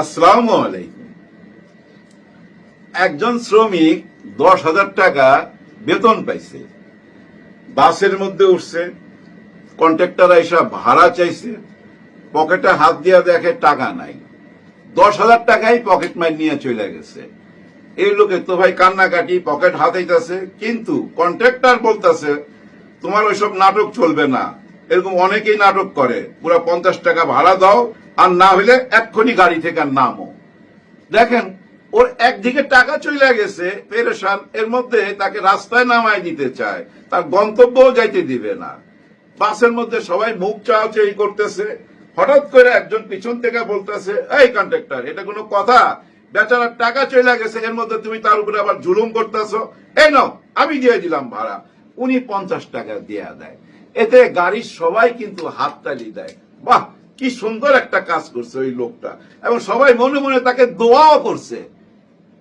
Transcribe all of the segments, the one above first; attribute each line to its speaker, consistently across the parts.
Speaker 1: আসসালামু একজন শ্রমিক দশ হাজার টাকা বেতন পাইছে। বাসের মধ্যে উঠছে, কন্ট্রাক্টর এসে ভাড়া চাইছে, পকেটে হাত দিয়া দেখে টাকা নাই। দশ হাজার টাকাই পকেট মার নিয়ে চলে গেছে। এই লোকে তো ভাই কান্নাকাটি, পকেট হাতাইতেছে, কিন্তু কন্ট্রাক্টর বলতেছে, তোমার ওইসব নাটক চলবে না। এরকম অনেকেই নাটক করে। পুরো পঞ্চাশ টাকা ভাড়া দাও আর না হলে এক্ষুনি গাড়ি থেকে আর নামো। দেখেন, ওর একদিকে টাকা চলে গেছে, পেরেশান, এর মধ্যে তাকে রাস্তায় নামাই দিতে চায়। তার গন্তব্যও যাইতে দিবে না। বাসের মধ্যে সবাই মুখ চাওয়াচাই করতেছে। হঠাৎ করে একজন পিছন থেকে বলতেছে, এই কন্ট্রাক্টর এটা কোনো কথা? বেচারার টাকা চলে গেছে, এর মধ্যে তুমি তার উপরে আবার জুলুম করতেছো? এই নাও, আমি দিয়ে দিলাম ভাড়া। উনি পঞ্চাশ টাকা দিয়ে দেয়। এতে গাড়ির সবাই কিন্তু হাততালি দেয়। বাহ! কি সুন্দর একটা কাজ করছে ওই লোকটা। এবং সবাই মনে মনে তাকে দোয়াও করছে।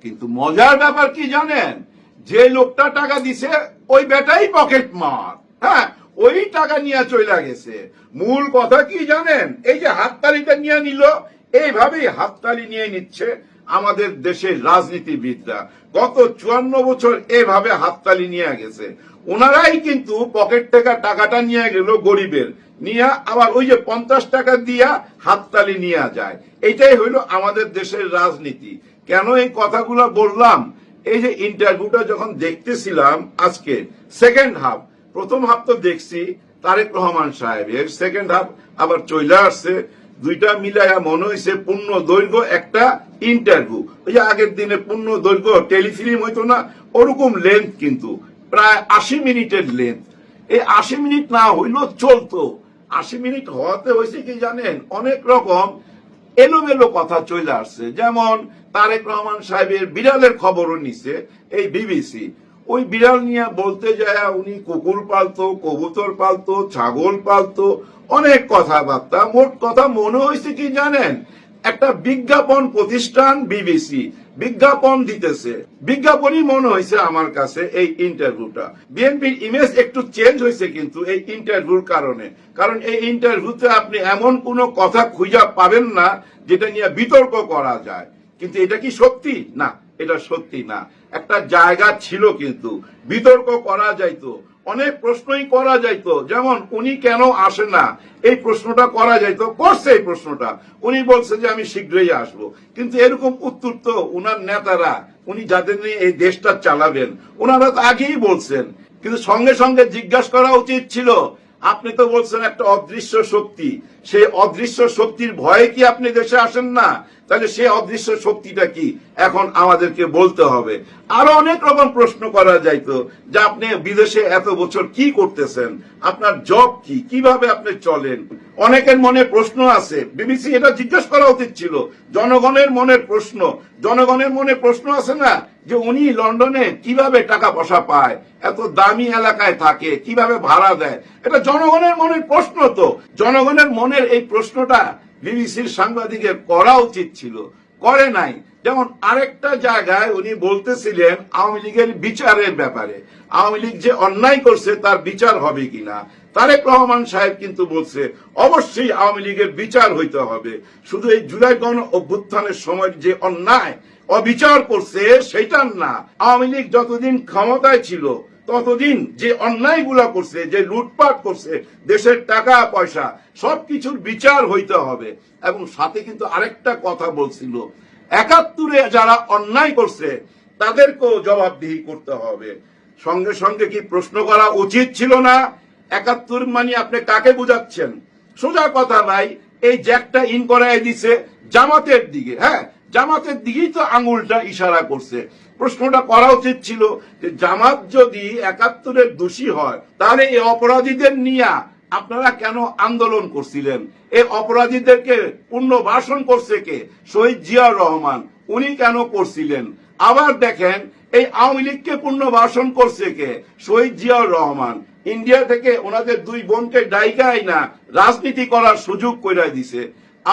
Speaker 1: কিন্তু মজার ব্যাপার কি জানেন? যে লোকটা টাকা দিছে, ওই বেটাই পকেট মার। হ্যাঁ ওই টাকা নিয়ে চলে গেছে। মূল কথা কি জানেন? এই যে হাততালিটা নিয়ে নিল, এইভাবেই হাততালি নিয়ে নিচ্ছে আমাদের দেশের রাজনীতিবিদরা। গত চুয়ান্ন বছর এভাবে হাততালি নিয়ে গেছে। ওনারাই কিন্তু পকেট থেকে টাকাটা নিয়ে গেল গরিবের। নিয়ে আবার ওই যে পঞ্চাশ টাকা দিয়া হাততালি নিয়ে যায়। এটাই হইল আমাদের দেশের রাজনীতি। কেন এই কথাগুলো বললাম? এই যে ইন্টারভিউটা যখন দেখতেছিলাম আজকে সেকেন্ড হাফ প্রথম হাফ তো দেখছি তারেক রহমান সাহেবের সেকেন্ড হাফ আবার চলে আসছে, দুইটা মিলাইয়া মনে হয়েছে পূর্ণ দৈর্ঘ্য একটা ইন্টারভিউ ওই যে আগের দিনে পূর্ণ দৈর্ঘ্য টেলিফিল্ম হইতো না, ওরকম লেন্থ কিন্তু, প্রায় আশি মিনিটের লেন্থ এই আশি মিনিট না হইলেও চলতো। আশি মিনিট হওয়াতে হয়েছে কি জানেন? অনেক রকম এলোমেলো কথা চলে আসছে। যেমন তারেক রহমান সাহেবের বিড়ালের খবরও নিছে, এই বিবিসি। ওই বিড়াল নিয়ে বলতে যায়, উনি কুকুর পালতো, কবুতর পালতো, ছাগল পালতো, অনেক কথাবার্তা। মোট কথা মনে হয়েছে কি জানেন? একটা বিজ্ঞাপন প্রতিষ্ঠান বিবিসি বিজ্ঞাপন দিতেছে। বিজ্ঞাপনই মনে হয়েছে আমার কাছে এই ইন্টারভিউটা। বিএনপির ইমেজ একটু চেঞ্জ হয়েছে কিন্তু এই ইন্টারভিউর কারণে। কারণ এই ইন্টারভিউতে আপনি এমন কোনো কথা খুঁজা পাবেন না যেটা নিয়ে বিতর্ক করা যায়। কিন্তু এটা কি সত্যি? না, এটা সত্যি না। একটা জায়গা ছিল কিন্তু। বিতর্ক করা যাইতো। অনেক প্রশ্নই করা যাইতো। যেমন, উনি কেন আসে না? এই প্রশ্নটা করা যাইতো, করছে এই প্রশ্নটা। উনি বলছে যে, আমি শীঘ্রই আসব। কিন্তু এরকম উত্তর তো উনার নেতারা, উনি যাদের নিয়ে এই দেশটা চালাবেন ওনারা তো আগেই বলছেন। কিন্তু সঙ্গে সঙ্গে জিজ্ঞাসা করা উচিত ছিল আপনি তো বলছেন একটা অদৃশ্য শক্তি। সেই অদৃশ্য শক্তির ভয়ে কি আপনি দেশে আসেন না? তাহলে সেই অদৃশ্য শক্তিটা কি? এখন আমাদেরকে বলতে হবে। আরও অনেক রকম প্রশ্ন করা যাইতো যে আপনি বিদেশে এত বছর কি করতেছেন? আপনার জব কি? কীভাবে আপনি চলেন? অনেকের মনে প্রশ্ন আছে। বিবিসি এটা জিজ্ঞেস করা উচিত ছিল। জনগণের মনের প্রশ্ন। জনগণের মনে প্রশ্ন আছে না? যে উনি লন্ডনে কীভাবে টাকা পয়সা পায়, এত দামি এলাকায় থাকে, কীভাবে ভাড়া দেয়, এটা জনগণের মনের প্রশ্ন তো। জনগণের মনের এই প্রশ্নটা বিবিসির সাংবাদিকের করা উচিত ছিল, করে নাই। যেমন আরেকটা জায়গায় উনি বলতেছিলেন আওয়ামী লীগের বিচারের ব্যাপারে, আওয়ামী লীগ যে অন্যায় করছে তার বিচার হবে কিনা, তারেক রহমান সাহেব কিন্তু বলছে, অবশ্যই আওয়ামী লীগের বিচার হইতে হবে। শুধু এই জুলাই গণ অভ্যুত্থানের সময় যে অন্যায় অবিচার করছে সেটার না। আওয়ামী লীগ যতদিন ক্ষমতায় ছিল, ততদিন যে অন্যায় অন্যায়গুলা করছে, যে লুটপাট করছে, দেশের টাকা, পয়সা, সবকিছুর বিচার হইতে হবে। এবং সাথে কিন্তু আরেকটা কথা বলছিল, একাত্তরে যারা অন্যায় করছে, তাদেরকেও জবাবদিহি করতে হবে। সঙ্গে সঙ্গে কি প্রশ্ন করা উচিত ছিল না? একাত্তর মানে আপনি কাকে বুঝাচ্ছেন? সোজা কথা নাই এই জ্যাকটা ইন করাই দিছে জামাতের দিকে হ্যাঁ? জামাতের দিকেই তো আঙুলটা ইশারা করছে। প্রশ্নটা করা উচিত ছিল যে জামাত যদি একাত্তরের দোষী হয়, তাহলে এই অপরাধীদের নিয়ে আপনারা কেন আন্দোলন করছিলেন? এই অপরাধীদেরকে পুনর্বাসন করছে কে? শহীদ জিয়াউর রহমান, উনি কেন করছিলেন? আবার দেখেন, এই আওয়ামী লীগকে পুনর্বাসন করছে কে? শহীদ জিয়াউর রহমান, ইন্ডিয়া থেকে ওনাদের দুই বোনকে ডাইকাই না রাজনীতি করার সুযোগ করে দিছে।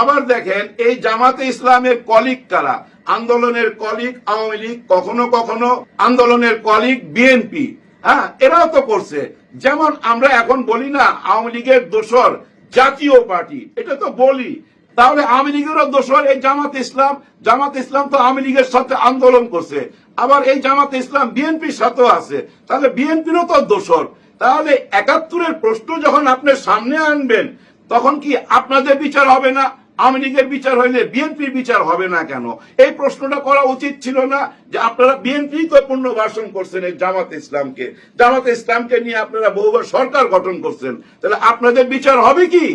Speaker 1: আবার দেখেন, এই জামাতে ইসলামের কলিগ কারা? আন্দোলনের কলিগ আওয়ামী লীগ, কখনো কখনো আন্দোলনের কলিগ বিএনপি। হ্যাঁ এরাও তো করছে। যেমন আমরা এখন বলি না, আওয়ামী লীগের দোসর জাতীয় পার্টি। এটা তো বলি। তাহলে আওয়ামী লীগেরও দোষর এই জামাত ইসলাম? জামাত ইসলাম তো আওয়ামী লীগের সাথে আন্দোলন করছে। আবার এই জামাত ইসলাম বিএনপির সাথেও আছে। তাহলে বিএনপিরও তো দোষর তাহলে একাত্তরের প্রশ্ন যখন আপনি সামনে আনবেন, তখন কি আপনাদের বিচার হবে না? আওয়ামী লীগের বিচার হইলে বিএনপির বিচার হবে না কেন? এই প্রশ্নটা করা উচিত ছিল না যে আপনারা বিএনপি তো পুনর্বাসন করছেন এই জামাত ইসলামকে। জামাত ইসলামকে নিয়ে আপনারা বহুবার সরকার গঠন করছেন। তাহলে আপনাদের বিচার হবে কি?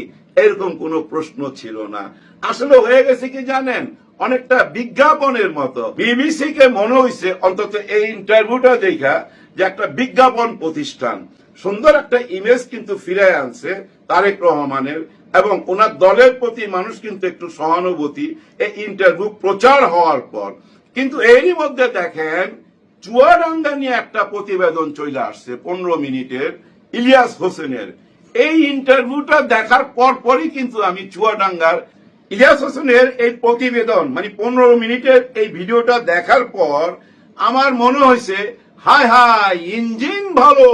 Speaker 1: এরকম কোনো প্রশ্ন ছিল না। আসলে হয়ে গেছে কি জানেন? অনেকটা বিজ্ঞাপনের মতো। বিবিসি কে মনে হয়েছে অন্তত এই ইন্টারভিউটা দেখা যে একটা বিজ্ঞাপন প্রতিষ্ঠান। সুন্দর একটা ইমেজ কিন্তু ফিরে আনছে তারেক রহমানের এবং ওনার দলের প্রতি মানুষ কিন্তু একটু সহানুভূতি, এই ইন্টারভিউ প্রচার হওয়ার পর। কিন্তু এরই মধ্যে দেখেন, চুয়াডাঙ্গা নিয়ে একটা প্রতিবেদন চলে আসছে পনেরো মিনিটের ইলিয়াস হোসেনের। এই ইন্টারভিউটা দেখার পর পরই কিন্তু আমি চুয়াডাঙ্গার ইলিয়াস হোসেনের এই প্রতিবেদন মানে পনেরো মিনিটের এই ভিডিওটা দেখার পর আমার মনে হয়েছে হাই হাই ইঞ্জিন ভালো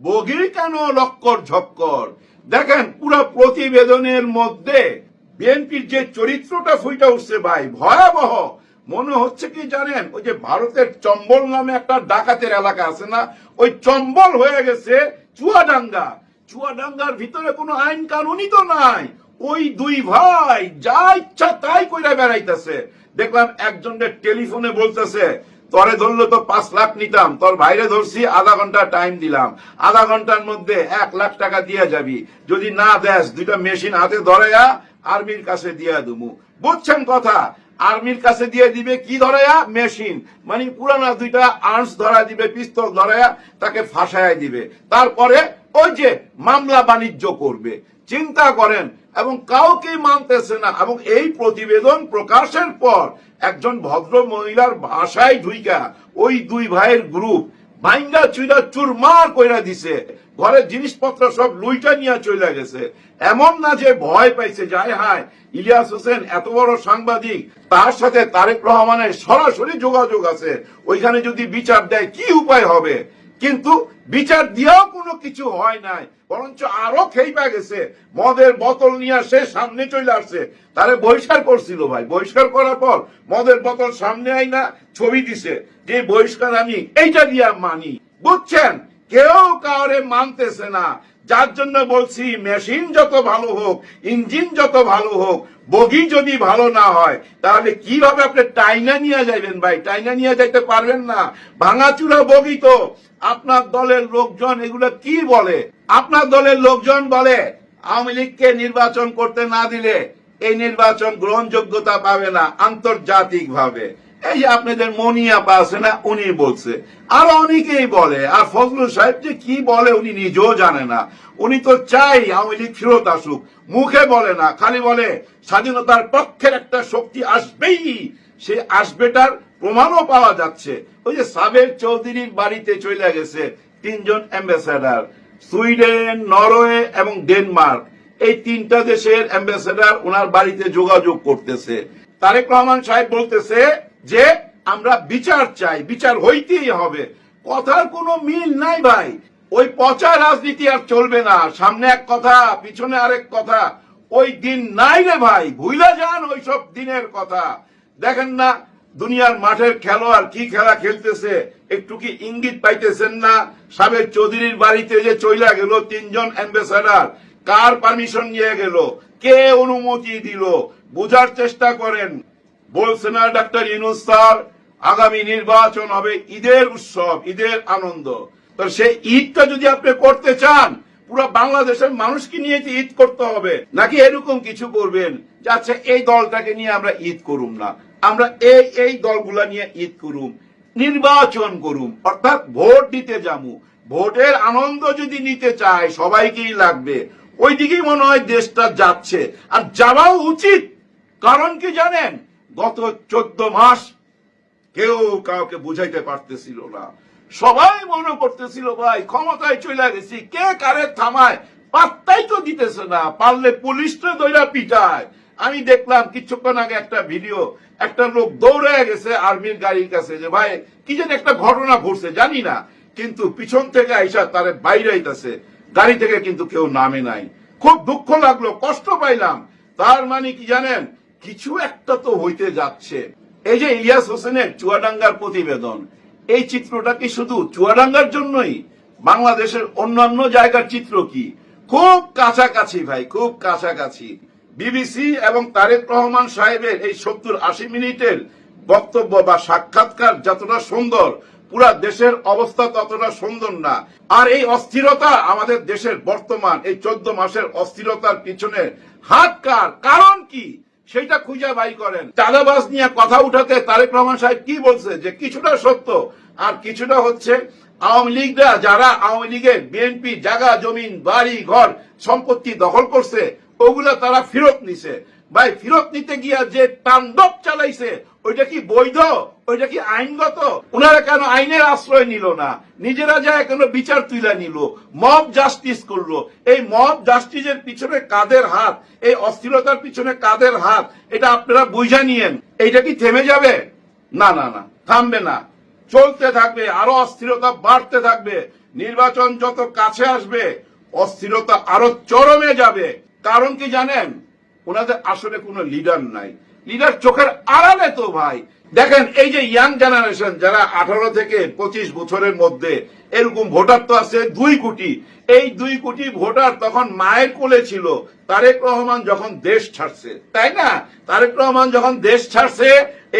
Speaker 1: বগি কেন লক্কর ঝক্কর। দেখেন, পুরো প্রতিবেদনের মধ্যে বিএনপির যে চরিত্রটা ফুইটা উঠছে ভাই, ভয়াবহ। মনে হচ্ছে কি জানেন, ওই যে ভারতের চম্বল নামে একটা ডাকাতের এলাকা আছে না? ওই চম্বল হয়ে গেছে চুয়াডাঙ্গা। চুয়াডাঙ্গার ভিতরে কোনো আইন কানুনই তো নাই। ওই দুই ভাই যা ইচ্ছা তাই কইরা বেড়াইতেছে। দেখলাম একজনের টেলিফোনে বলতেছে তরে ধরলে তো পাঁচ লাখ নিতাম, তোর বাইরে ধরছি, আধা ঘণ্টা টাইম দিলাম। আধা ঘণ্টার মধ্যে এক লাখ টাকা দিয়ে যাবি। যদি না দেস, দুইটা মেশিন হাতে ধরাইয়া আর্মির কাছে দিয়ে দেবো বুঝছেন কথা? আর্মির কাছে দিয়ে দিবে কি ধরাইয়া মেশিন মানে পুরানা দুইটা আর্মস ধরা দিবে পিস্তল ধরাইয়া তাকে ফাঁসায় দিবে। তারপরে ওই যে মামলা বাণিজ্য করবে, চিন্তা করেন, এবং কাউকে মানতেছে না, এবং এই প্রতিবেদন প্রকাশের পর একজন ভদ্র মহিলার ভাষায় ঢুইকা ওই দুই ভাইয়ের গ্রুপ ভাইঙ্গা চুইলা চুরমার কইরা দিছে ঘরের জিনিসপত্র সব লুইটা নিয়ে চলে গেছে। এমন না যে ভয় পাইছে যায় হায়, ইলিয়াস হোসেন এত বড় সাংবাদিক, তার সাথে তারেক রহমানের সরাসরি যোগাযোগ আছে, ওইখানে যদি বিচার দেয় কি উপায় হবে? কিন্তু বিচার দিয়েও কোনো কিছু হয় নাই। বরঞ্চ আরও খেইপা গেছে। মদের বোতল নিয়ে সে সামনে চলে আসছে। তারে বহিষ্কার করছিল ভাই। বহিষ্কার করার পর মদের বোতল সামনে আই না ছবি দিছে যে বহিষ্কার আমি এইটা দিয়া মানি। বুঝছেন? কেউ কাউরে মানতেছে না। যার জন্য বলছি মেশিন যত ভালো হোক ইঞ্জিন যত ভালো হোক, বগি যদি ভালো না হয়, তাহলে কীভাবে আপনি টাইনা নিয়ে যাবেন ভাই? টাইনা নিয়ে যাইতে পারবেন না। ভাঙাচুরা বগি তো। আপনার দলের লোকজন এগুলো কি বলে? আপনার দলের লোকজন বলে, আওয়ামী লীগকে নির্বাচন করতে না দিলে এই নির্বাচন গ্রহণযোগ্যতা পাবে না আন্তর্জাতিক ভাবে এই যে আপনাদের মনিয়াপা আছে না, উনি বলছে। আর অনেকেই বলে, আর ফজলুল সাহেব যে কি বলে উনি নিজেও জানে না। উনি তো চাই আওয়ামী লীগ ফেরত আসুক। মুখে বলে না, খালি বলে, স্বাধীনতার পক্ষের একটা শক্তি আসবেই। সে আসবেটার প্রমাণও পাওয়া যাচ্ছে। ওই যে সাবের চৌধুরীর বাড়িতে চলে গেছে তিনজন অ্যাম্বাসেডার, সুইডেন, নরওয়ে এবং ডেনমার্ক। এই তিনটা দেশের অ্যাম্বাসেডার ওনার বাড়িতে যোগাযোগ করতেছে। তারেক রহমান সাহেব বলতেছে যে আমরা বিচার চাই, বিচার হইতেই হবে। কথার কোনো মিল নাই ভাই। ওই পচা রাজনীতি আর চলবে না। সামনে এক কথা, পিছনে আরেক কথা। ওই দিন নাই রে ভাই, ভুইলা যান ওইসব দিনের কথা। দেখেন না, দুনিয়ার মাঠের খেলোয়াড় কি খেলা খেলতেছে, একটু কি ইঙ্গিত পাইতেছেন না? সাবেক চৌধুরীর বাড়িতে যে চইলা গেল তিনজন অ্যাম্বাসাডার, কার পারমিশন নিয়ে গেল? কে অনুমতি দিল? বোঝার চেষ্টা করেন। বলছে না ডাক্তার ইনুস স্যার, আগামী নির্বাচন হবে ঈদের উৎসব, ঈদের আনন্দ। তো সেই ঈদটা যদি আপনি করতে চান, পুরো বাংলাদেশের মানুষকে নিয়ে ঈদ করতে হবে, নাকি এরকম কিছু করবেন যে আচ্ছা এই দলটাকে নিয়ে আমরা ঈদ করুম না। আমরা এই এই দলগুলা নিয়ে ঈদ করুম, নির্বাচন করুম, অর্থাৎ ভোট দিতে যাব ভোটের আনন্দ যদি নিতে চায়, সবাইকেই লাগবে। ওইদিকেই মনে হয় দেশটা যাচ্ছে। আর যাওয়াও উচিত। কারণ কি জানেন? গত চোদ্দ মাস কেউ কাউকে বুঝাইতে পারতেছিল না। সবাই মনে করতেছিল, ভাই, ক্ষমতায় চলে গেছি, কে কারে থামায়? পাত্তাই তো দিতেছে না, পারলে পুলিশটা দইরা পিটায়। আমি দেখলাম কিছুক্ষণ আগে একটা ভিডিও, একটা লোক দৌড়ে গেছে আর্মির গাড়ির কাছে যে, ভাই, কি যেন একটা ঘটনা ঘটছে, জানি না। কিন্তু পিছন থেকে আইসা তারে বাইরে আইতাছে গাড়ি থেকে কিন্তু কেউ নামে নাই। খুব দুঃখ লাগল, কষ্ট পাইলাম। তার মানে কি জানেন কিছু একটা তো হইতে যাচ্ছে। এই যে ইলিয়াস হোসেনের চুয়াডাঙ্গার প্রতিবেদন, এই চিত্রটা কি শুধু চুয়াডাঙ্গার জন্যই? বাংলাদেশের অন্যান্য জায়গার চিত্র কি? খুব কাছাকাছি ভাই, খুব কাছাকাছি। বিবিসি এবং তারেক রহমান সাহেবের এই সত্তর আশি মিনিটের বক্তব্য বা সাক্ষাৎকার যতটা সুন্দর, পুরা দেশের অবস্থা ততটা সুন্দর না। আর এই অস্থিরতা আমাদের দেশের বর্তমান, এই চোদ্দ মাসের অস্থিরতার পিছনে হাত কার? কারণ কি? সেটা খুঁজে বাই করেন। চাঁদাবাজ নিয়ে কথা উঠাতে তারেক রহমান সাহেব কি বলছে? যে কিছুটা সত্য। আর কিছুটা হচ্ছে আওয়ামী লীগরা যারা আওয়ামী লীগের বিএনপি, জায়গা, জমিন, বাড়ি, ঘর, সম্পত্তি দখল করছে, ওগুলা তারা ফেরত নিছে। ভাই, ফেরত নিতে গিয়া যে তাণ্ডব চালাইছে ওইটা কি বৈধ? ওইটা কি আইনগত? ওনারা কেন আইনের আশ্রয় নিল না? নিজেরা যায় কেন বিচার তুলে নিল? মব জাস্টিস করল। এই মব জাস্টিসের পিছনে কাদের হাত? এই অস্থিরতার পিছনে কাদের হাত? এটা আপনারা বুঝা নিয়েন। এইটা কি থেমে যাবে? না না না, থামবে না। চলতে থাকবে, আরও অস্থিরতা বাড়তে থাকবে। নির্বাচন যত কাছে আসবে, অস্থিরতা আরও চরমে যাবে। কারণ কি জানেন? ওনাদের আসলে কোনো লিডার নাই। লিডার চোখের আড়ালে তো ভাই। দেখেন, এই যে ইয়াং জেনারেশন যারা আঠারো থেকে পঁচিশ বছরের মধ্যে, এরকম ভোটার তো আছে দুই কোটি। এই দুই কোটি ভোটার তখন মায়ের কোলে ছিল। তারেক রহমান যখন দেশ ছাড়ছে, তাই না? তারেক রহমান যখন দেশ ছাড়ছে,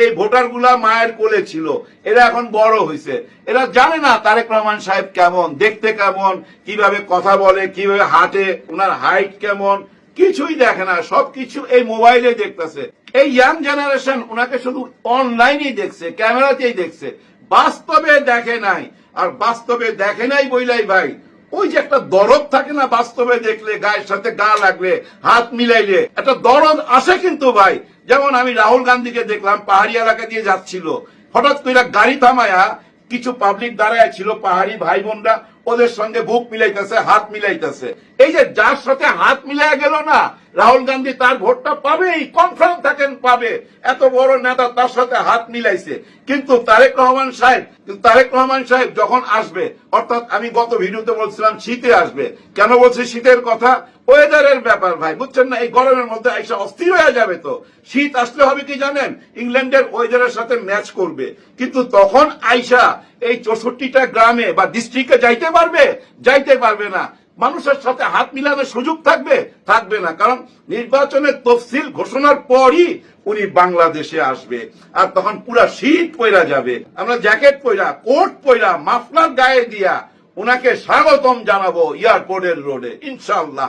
Speaker 1: এই ভোটারগুলা মায়ের কোলে ছিল। এরা এখন বড় হয়েছে এরা জানে না তারেক রহমান সাহেব কেমন, দেখতে কেমন, কীভাবে কথা বলে, কীভাবে হাঁটে, ওনার হাইট কেমন কিছুই দেখে না, সবকিছু এই মোবাইলে দেখতেছে। এই ইয়াং জেনারেশন ওনাকে শুধু অনলাইনেই দেখছে, ক্যামেরাতেই দেখছে। বাস্তবে দেখে নাই, আর বাস্তবে দেখে নাই বইলাই ভাই। ওই যে একটা দরদ থাকে না বাস্তবে দেখলে, গায়ের সাথে গা লাগলে, হাত মিলাইলে, একটা দরদ আসে কিন্তু ভাই। যেমন আমি রাহুল গান্ধীকে দেখলাম, পাহাড়ি এলাকা দিয়ে যাচ্ছিল। হঠাৎ করে গাড়ি থামায়া কিছু পাবলিক দাঁড়ায় ছিল, পাহাড়ি ভাই বোনরা, ওদের সঙ্গে বুক মিলাইতেছে, হাত মিলাইতেছে। এই যে যার সাথে হাত মিলাই গেল না, রাহুল গান্ধী তার ভোটটা পাবেই কনফার্ম থাকেন পাবে। এত বড় নেতা তার সাথে হাত মিলাইছে। কিন্তু তারেক রহমান সাহেব তারেক রহমান সাহেব যখন আসবে, অর্থাৎ আমি গত ভিডিওতে বলছিলাম, শীতে আসবে। কেন বলছি শীতের কথা? ওয়েদারের ব্যাপার ভাই, বুঝছেন না? এই গরমের মধ্যে আইসা অস্থির হয়ে যাবে তো। শীত আসলে হবে কি জানেন? ইংল্যান্ডের ওয়েদারের সাথে ম্যাচ করবে। কিন্তু তখন আইসা এই চৌষট্টিটা গ্রামে বা ডিস্ট্রিক্টে যাইতে পারবে? যাইতে পারবে না। মানুষের সাথে হাত মিলানোর সুযোগ থাকবে? থাকবে না। কারণ নির্বাচনের তফসিল ঘোষণার পরই উনি বাংলাদেশে আসবে। আর তখন পুরা শীত পয়রা যাবে। আমরা জ্যাকেট পয়রা কোট পয়রা মাফলার গায়ে দিয়া ওনাকে স্বাগতম জানাব এয়ারপোর্টের রোডে ইনশাআল্লাহ।